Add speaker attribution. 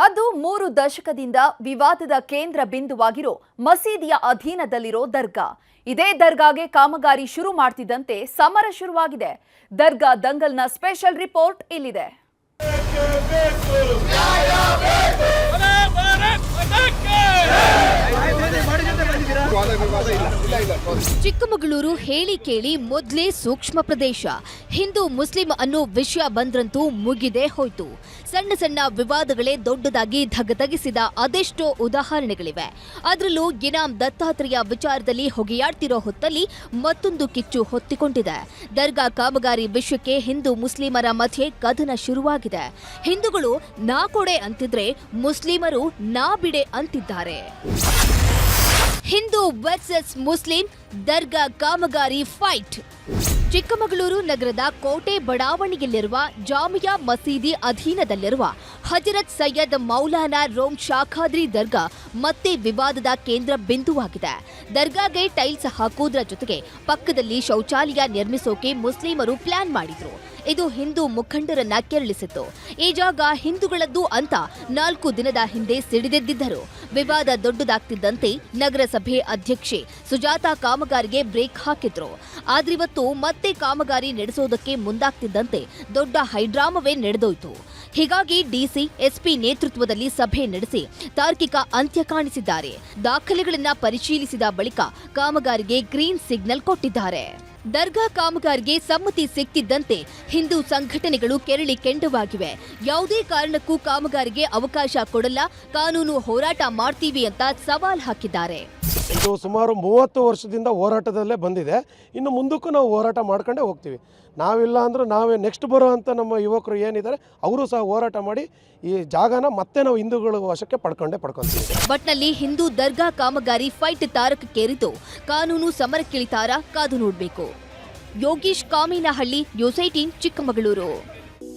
Speaker 1: ಅದು ಮೂರು ದಶಕದಿಂದ ವಿವಾದದ ಕೇಂದ್ರ ಬಿಂದುವಾಗಿರೋ ಮಸೀದಿಯ ಅಧೀನದಲ್ಲಿರೋ ದರ್ಗಾ ಇದೇ ದರ್ಗಾಗೆ ಕಾಮಗಾರಿ ಶುರು ಮಾಡ್ತಿದ್ದಂತೆ ಸಮರ ಶುರುವಾಗಿದೆ ದರ್ಗಾ ದಂಗಲ್ನ ಸ್ಪೆಷಲ್ ರಿಪೋರ್ಟ್ ಇಲ್ಲಿದೆ
Speaker 2: ಚಿಕ್ಕಮಗಳೂರು ಹೇಳಿ ಕೇಳಿ ಮೊದಲೇ ಸೂಕ್ಷ್ಮ ಪ್ರದೇಶ. ಹಿಂದೂ, ಮುಸ್ಲಿಂ ಅನ್ನೋ ವಿಷಯ ಬಂದ್ರಂತೂ ಮುಗಿದೇ ಹೋಯ್ತು. ಸಣ್ಣ ಸಣ್ಣ ವಿವಾದಗಳೇ ದೊಡ್ಡದಾಗಿ ಧಗಧಗಿಸಿದ ಅದೆಷ್ಟೋ ಉದಾಹರಣೆಗಳಿವೆ. ಅದರಲ್ಲೂ ಇನಾಮ್ ದತ್ತಾತ್ರೇಯ ವಿಚಾರದಲ್ಲಿ ಹೊಗೆಯಾಡ್ತಿರೋ ಹೊತ್ತಲ್ಲಿ ಮತ್ತೊಂದು ಕಿಚ್ಚು ಹೊತ್ತಿಕೊಂಡಿದೆ. ದರ್ಗಾ ಕಾಮಗಾರಿ ವಿಷಯಕ್ಕೆ ಹಿಂದೂ ಮುಸ್ಲಿಮರ ಮಧ್ಯೆ ಕದನ ಶುರುವಾಗಿದೆ. ಹಿಂದೂಗಳು ನಾ ಕೊಡೆ ಅಂತಿದ್ರೆ ಮುಸ್ಲಿಮರು ನಾ ಬಿಡೆ ಅಂತಿದ್ದಾರೆ. ಹಿಂದೂ ವರ್ಸಸ್ ಮುಸ್ಲಿಂ ದರ್ಗಾ ಕಾಮಗಾರಿ ಫೈಟ್. ಚಿಕ್ಕಮಗಳೂರು ನಗರದ ಕೋಟೆ ಬಡಾವಣೆಯಲ್ಲಿರುವ ಜಾಮಿಯಾ ಮಸೀದಿ ಅಧೀನದಲ್ಲಿರುವ ಹಜರತ್ ಸೈಯದ್ ಮೌಲಾನಾ ರೋಮ್ ಶಾಖಾದ್ರಿ ದರ್ಗಾ ಮತ್ತೆ ವಿವಾದದ ಕೇಂದ್ರ ಬಿಂದುವಾಗಿದೆ. ದರ್ಗಾಗೆ ಟೈಲ್ಸ್ ಹಾಕುವುದರ ಜೊತೆಗೆ ಪಕ್ಕದಲ್ಲಿ ಶೌಚಾಲಯ ನಿರ್ಮಿಸೋಕೆ ಮುಸ್ಲಿಮರು ಪ್ಲಾನ್ ಮಾಡಿದ್ರು. ಇದು ಹಿಂದೂ ಮುಖಂಡರನ್ನ ಕೆರಳಿಸಿತ್ತು. ಈ ಜಾಗ ಹಿಂದೂಗಳದ್ದು ಅಂತ ನಾಲ್ಕು ದಿನದ ಹಿಂದೆ ಸಿಡಿದೆದ್ದಿದ್ದರು. ವಿವಾದ ದೊಡ್ಡದಾಗ್ತಿದ್ದಂತೆ ನಗರಸಭೆ ಅಧ್ಯಕ್ಷೆ ಸುಜಾತಾ ಕಾಮಗಾರಿಗೆ ಬ್ರೇಕ್ ಹಾಕಿದ್ರು. ಆದ್ರಿವತ್ತು ಮತ್ತೆ ಕಾಮಗಾರಿ ನಡೆಸೋದಕ್ಕೆ ಮುಂದಾಗ್ತಿದ್ದಂತೆ ದೊಡ್ಡ ಹೈಡ್ರಾಮವೇ ನಡೆದೋಯ್ತು. ಹೀಗಾಗಿ ಡಿಸಿ ಎಸ್ಪಿ ನೇತೃತ್ವದಲ್ಲಿ ಸಭೆ ನಡೆಸಿ ತಾರ್ಕಿಕ ಅಂತ್ಯ ಕಾಣಿಸಿದ್ದಾರೆ. ದಾಖಲೆಗಳನ್ನ ಪರಿಶೀಲಿಸಿದ ಬಳಿಕ ಕಾಮಗಾರಿಗೆ ಗ್ರೀನ್ ಸಿಗ್ನಲ್ ಕೊಟ್ಟಿದ್ದಾರೆ. ದರ್ಗಾ ಕಾಮಗಾರಿಗೆ ಸಮ್ಮತಿ ಸಿಕ್ತಿದ್ದಂತೆ ಹಿಂದೂ ಸಂಘಟನೆಗಳು ಕೆರಳಿ ಕೆಂಡವಾಗಿವೆ. ಯಾವುದೇ ಕಾರಣಕ್ಕೂ ಕಾಮಗಾರಿಗೆ ಅವಕಾಶ ಕೊಡಲ್ಲ. ಕಾನೂನು ಹೋರಾಟ ಮಾಡ್ತೀವಿ ಅಂತ ಸವಾಲ್ ಹಾಕಿದ್ದಾರೆ.
Speaker 3: ಇದು ಸುಮಾರು ಮೂವತ್ತು ವರ್ಷದಿಂದ ಹೋರಾಟದಲ್ಲೇ ಬಂದಿದೆ. ಇನ್ನು ಮುಂದಕ್ಕೂ ನಾವು ಹೋರಾಟ ಮಾಡ್ಕೊಂಡೇ ಹೋಗ್ತೀವಿ. ನಾವಿಲ್ಲ ಅಂದರೂ ನಾವೇ ನೆಕ್ಸ್ಟ್ ಬರೋವಂಥ ನಮ್ಮ ಯುವಕರು ಏನಿದ್ದಾರೆ, ಅವರು ಸಹ ಹೋರಾಟ ಮಾಡಿ ಈ ಜಾಗನ ಮತ್ತೆ ನಾವು ಹಿಂದೂಗಳ ವಶಕ್ಕೆ ಪಡ್ಕೊಂಡೇ ಪಡ್ಕೊತೀವಿ.
Speaker 2: ಬಟ್ನಲ್ಲಿ ಹಿಂದೂ ದರ್ಗಾ ಕಾಮಗಾರಿ ಫೈಟ್ ತಾರಕಕ್ಕೇರಿದ್ದು, ಕಾನೂನು ಸಮರಕ್ಕಿಳಿತಾರ ಕಾದು ನೋಡಬೇಕು. ಯೋಗೀಶ್ ಕಾಮಿನಹಳ್ಳಿ ನ್ಯೂಸ್ ಚಿಕ್ಕಮಗಳೂರು.